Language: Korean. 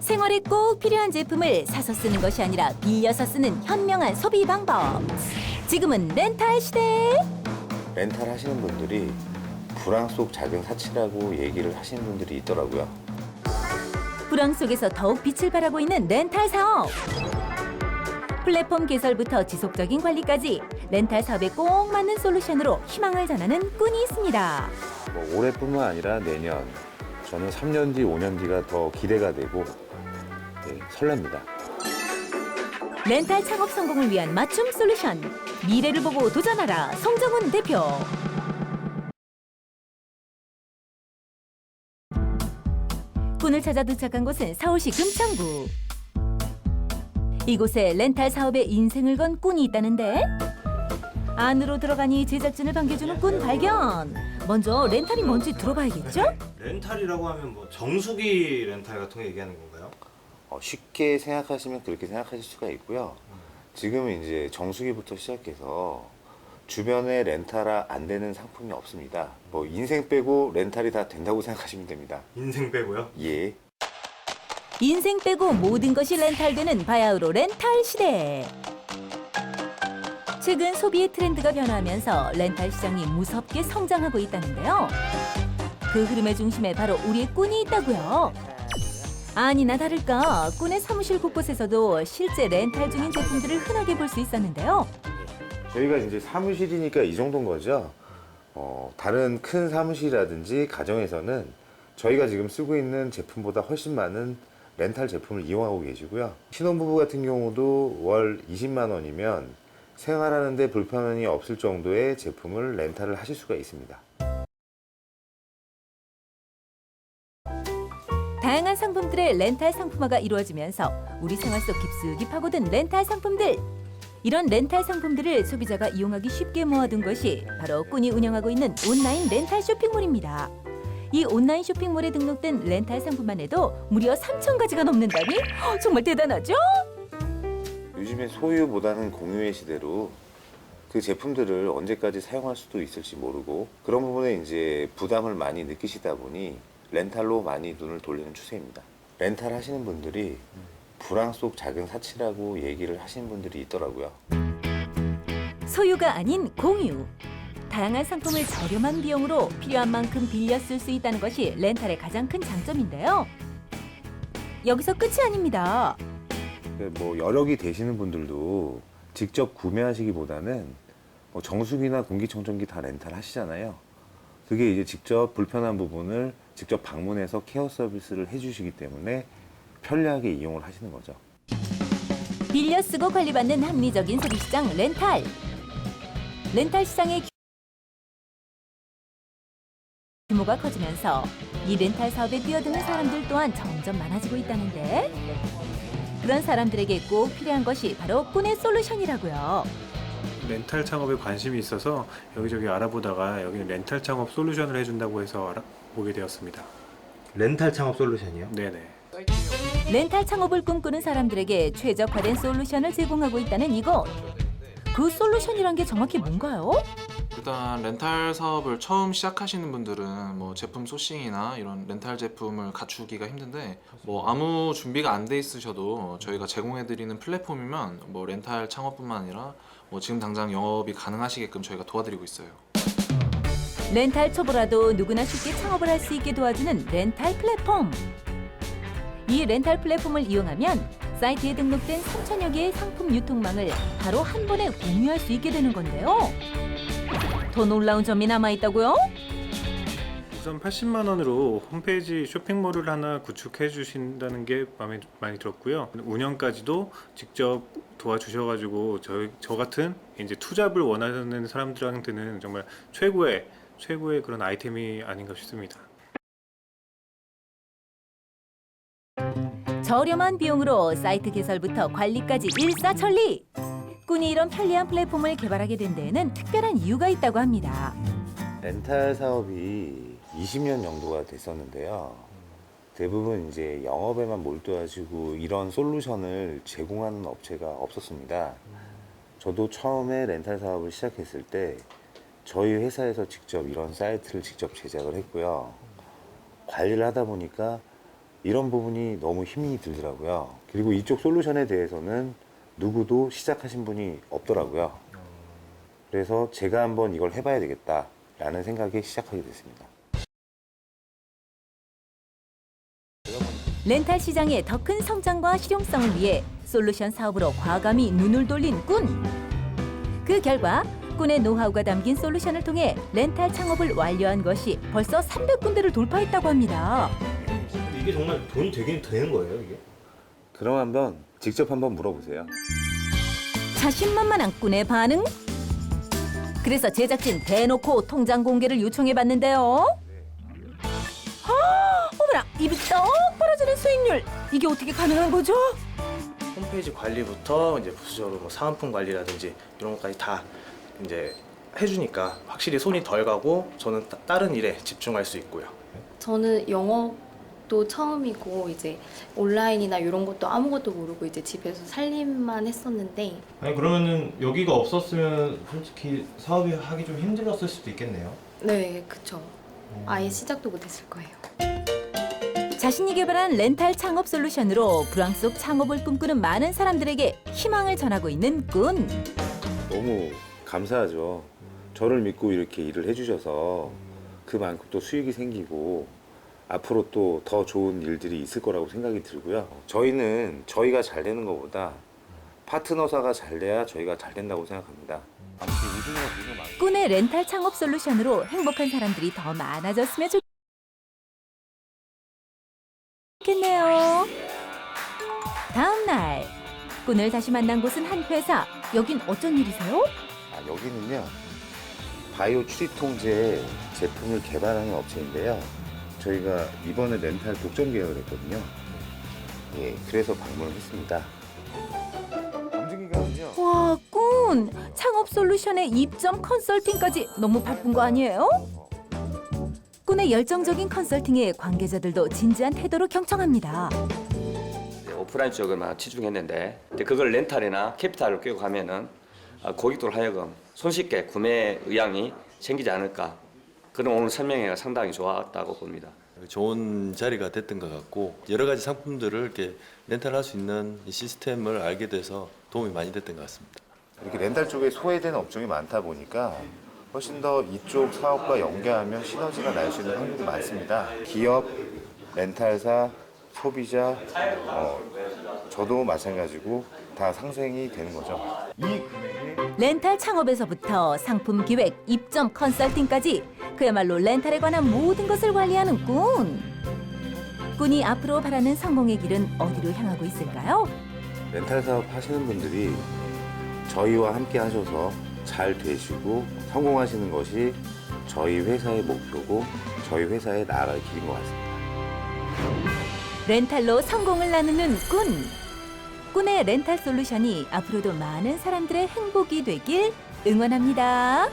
생활에 꼭 필요한 제품을 사서 쓰는 것이 아니라 빌려서 쓰는 현명한 소비 방법. 지금은 렌탈 시대. 렌탈 하시는 분들이 불황 속 작은 사치라고 얘기를 하시는 분들이 있더라고요. 불황 속에서 더욱 빛을 발하고 있는 렌탈 사업. 플랫폼 개설부터 지속적인 관리까지 렌탈 사업에 꼭 맞는 솔루션으로 희망을 전하는 꾼이 있습니다. 뭐 올해뿐만 아니라 내년, 저는 3년 뒤, 5년 뒤가 더 기대가 되고 네, 설렙니다. 렌탈 창업 성공을 위한 맞춤 솔루션. 미래를 보고 도전하라. 송정훈 대표. 꾼을 찾아 도착한 곳은 서울시 금창구. 이곳에 렌탈 사업에 인생을 건 꾼이 있다는데 안으로 들어가니 제작진을 반겨주는 꾼 발견. 먼저 렌탈이 뭔지 들어봐야겠죠? 렌탈이라고 하면 뭐 정수기 렌탈 같은 거 얘기하는 건가요? 어, 쉽게 생각하시면 그렇게 생각하실 수가 있고요. 지금은 이제 정수기부터 시작해서 주변에 렌탈화 안 되는 상품이 없습니다. 뭐 인생 빼고 렌탈이 다 된다고 생각하시면 됩니다. 인생 빼고요. 예. 인생 빼고 모든 것이 렌탈되는 바야흐로 렌탈 시대. 최근 소비의 트렌드가 변화하면서 렌탈 시장이 무섭게 성장하고 있다는데요. 그 흐름의 중심에 바로 우리의 꾼이 있다고요. 아니나 다를까 꾼의 사무실 곳곳에서도 실제 렌탈 중인 제품들을 흔하게 볼 수 있었는데요. 저희가 이제 사무실이니까 이 정도인 거죠. 어, 다른 큰 사무실이라든지 가정에서는 저희가 지금 쓰고 있는 제품보다 훨씬 많은 렌탈 제품을 이용하고 계시고요. 신혼부부 같은 경우도 월 20만 원이면 생활하는데 불편함이 없을 정도의 제품을 렌탈을 하실 수가 있습니다. 다양한 상품들의 렌탈 상품화가 이루어지면서 우리 생활 속 깊숙이 파고든 렌탈 상품들. 이런 렌탈 상품들을 소비자가 이용하기 쉽게 모아둔 것이 바로 꾼이 운영하고 있는 온라인 렌탈 쇼핑몰입니다. 이 온라인 쇼핑몰에 등록된 렌탈 상품만 해도 무려 3천 가지가 넘는다니 허, 정말 대단하죠? 요즘에 소유보다는 공유의 시대로 그 제품들을 언제까지 사용할 수도 있을지 모르고 그런 부분에 이제 부담을 많이 느끼시다 보니 렌탈로 많이 눈을 돌리는 추세입니다. 렌탈 하시는 분들이 불황 속 작은 사치라고 얘기를 하시는 분들이 있더라고요. 소유가 아닌 공유. 다양한 상품을 저렴한 비용으로 필요한 만큼 빌려 쓸 수 있다는 것이 렌탈의 가장 큰 장점인데요. 여기서 끝이 아닙니다. 그뭐 여력이 되시는 분들도 직접 구매하시기보다는 뭐 정수기나 공기청정기 다 렌탈 하시잖아요. 그게 이제 직접 불편한 부분을 직접 방문해서 케어 서비스를 해주시기 때문에 편리하게 이용을 하시는 거죠. 빌려 쓰고 관리받는 합리적인 소비시장 렌탈. 렌탈 시장의 규모가 커지면서 이 렌탈 사업에 뛰어드는 사람들 또한 점점 많아지고 있다는데 그런 사람들에게 꼭 필요한 것이 바로 꾼의 솔루션이라고요. 렌탈 창업에 관심이 있어서 여기저기 알아보다가 여기 렌탈 창업 솔루션을 해준다고 해서 알아 보게 되었습니다. 렌탈 창업 솔루션이요? 네네. 렌탈 창업을 꿈꾸는 사람들에게 최적화된 솔루션을 제공하고 있다는 이곳. 그 솔루션이란 게 정확히 뭔가요? 일단 렌탈 사업을 처음 시작하시는 분들은 뭐 제품 소싱이나 이런 렌탈 제품을 갖추기가 힘든데 뭐 아무 준비가 안 돼 있으셔도 저희가 제공해 드리는 플랫폼이면 뭐 렌탈 창업뿐만 아니라 뭐 지금 당장 영업이 가능하시게끔 저희가 도와드리고 있어요. 렌탈 초보라도 누구나 쉽게 창업을 할 수 있게 도와주는 렌탈 플랫폼. 이 렌탈 플랫폼을 이용하면 사이트에 등록된 3천여 개의 상품 유통망을 바로 한 번에 공유할 수 있게 되는 건데요. 더 놀라운 점이 남아 있다고요? 우선 80만 원으로 홈페이지 쇼핑몰을 하나 구축해 주신다는 게 마음에 많이 들었고요. 운영까지도 직접 도와주셔가지고 저, 저 같은 이제 투잡을 원하는 사람들한테는 정말 최고의 최고의 그런 아이템이 아닌가 싶습니다. 저렴한 비용으로 사이트 개설부터 관리까지 일사천리. 꾼이 이런 편리한 플랫폼을 개발하게 된 데에는 특별한 이유가 있다고 합니다. 렌탈 사업이 20년 정도가 됐었는데요. 대부분 이제 영업에만 몰두하시고 이런 솔루션을 제공하는 업체가 없었습니다. 저도 처음에 렌탈 사업을 시작했을 때 저희 회사에서 직접 이런 사이트를 직접 제작을 했고요. 관리를 하다 보니까 이런 부분이 너무 힘이 들더라고요. 그리고 이쪽 솔루션에 대해서는 누구도 시작하신 분이 없더라고요. 그래서 제가 한번 이걸 해봐야 되겠다라는 생각에 시작하게 됐습니다. 렌탈 시장의 더 큰 성장과 실용성을 위해 솔루션 사업으로 과감히 눈을 돌린 꾼. 그 결과 꾼의 노하우가 담긴 솔루션을 통해 렌탈 창업을 완료한 것이 벌써 300군데를 돌파했다고 합니다. 이게 정말 돈이 되긴 되는 거예요, 이게? 그럼 한번 직접 한번 물어보세요. 자신만만한 꾼의 반응? 그래서 제작진 대놓고 통장 공개를 요청해 봤는데요. 아, 어머나 입이 떡 벌어지는 수익률 이게 어떻게 가능한 거죠? 홈페이지 관리부터 이제 부수적으로 뭐 사은품 관리라든지 이런 것까지 다 이제 해주니까 확실히 손이 덜 가고 저는 따- 다른 일에 집중할 수 있고요. 저는 영어 도 처음이고 이제 온라인이나 이런 것도 아무것도 모르고 이제 집에서 살림만 했었는데 아니 그러면은 여기가 없었으면 솔직히 사업이 하기 좀 힘들었을 수도 있겠네요. 네 그쵸 아예 시작도 못했을 거예요. 자신이 개발한 렌탈 창업 솔루션으로 불황 속 창업을 꿈꾸는 많은 사람들에게 희망을 전하고 있는 꾼. 너무 감사하죠. 저를 믿고 이렇게 일을 해주셔서 그만큼 또 수익이 생기고 앞으로 또 더 좋은 일들이 있을 거라고 생각이 들고요. 저희는 저희가 잘 되는 것보다 파트너사가 잘 돼야 저희가 잘 된다고 생각합니다. 아무튼 우승이가 우승 많 꾼의 렌탈 창업 솔루션으로 행복한 사람들이 더 많아졌으면 좋겠네요. 다음 날 꾼을 다시 만난 곳은 한 회사. 여긴 어쩐 일이세요? 아, 여기는요 바이오 추리통제 제품을 개발하는 업체인데요 저희가 이번에 렌탈 독점 계약을 했거든요 예 그래서 방문을 했습니다 와, 꾼! 창업 솔루션의 입점 컨설팅까지 너무 바쁜 거 아니에요? 꾼의 열정적인 컨설팅에 관계자들도 진지한 태도로 경청합니다. 이제 오프라인 쪽을만 치중했는데 이제 그걸 렌탈이나 캐피탈을 끼고 가면은 아, 고객들 하여금 손쉽게 구매 의향이 생기지 않을까 그런 오늘 설명회가 상당히 좋았다고 봅니다. 좋은 자리가 됐던 것 같고 여러 가지 상품들을 이렇게 렌탈할 수 있는 이 시스템을 알게 돼서 도움이 많이 됐던 것 같습니다. 이렇게 렌탈 쪽에 소외되는 업종이 많다 보니까 훨씬 더 이쪽 사업과 연계하면 시너지가 날 수 있는 확률이 많습니다 기업, 렌탈사, 소비자 어, 저도 마찬가지고 다 상생이 되는 거죠 렌탈 창업에서부터 상품 기획, 입점 컨설팅까지 그야말로 렌탈에 관한 모든 것을 관리하는 꾼. 꾼이 앞으로 바라는 성공의 길은 어디로 향하고 있을까요? 렌탈 사업 하시는 분들이 저희와 함께 하셔서 잘 되시고 성공하시는 것이 저희 회사의 목표고 저희 회사에 나아갈 길인 것 같습니다. 렌탈로 성공을 나누는 꾼. 꾼의 렌탈 솔루션이 앞으로도 많은 사람들의 행복이 되길 응원합니다.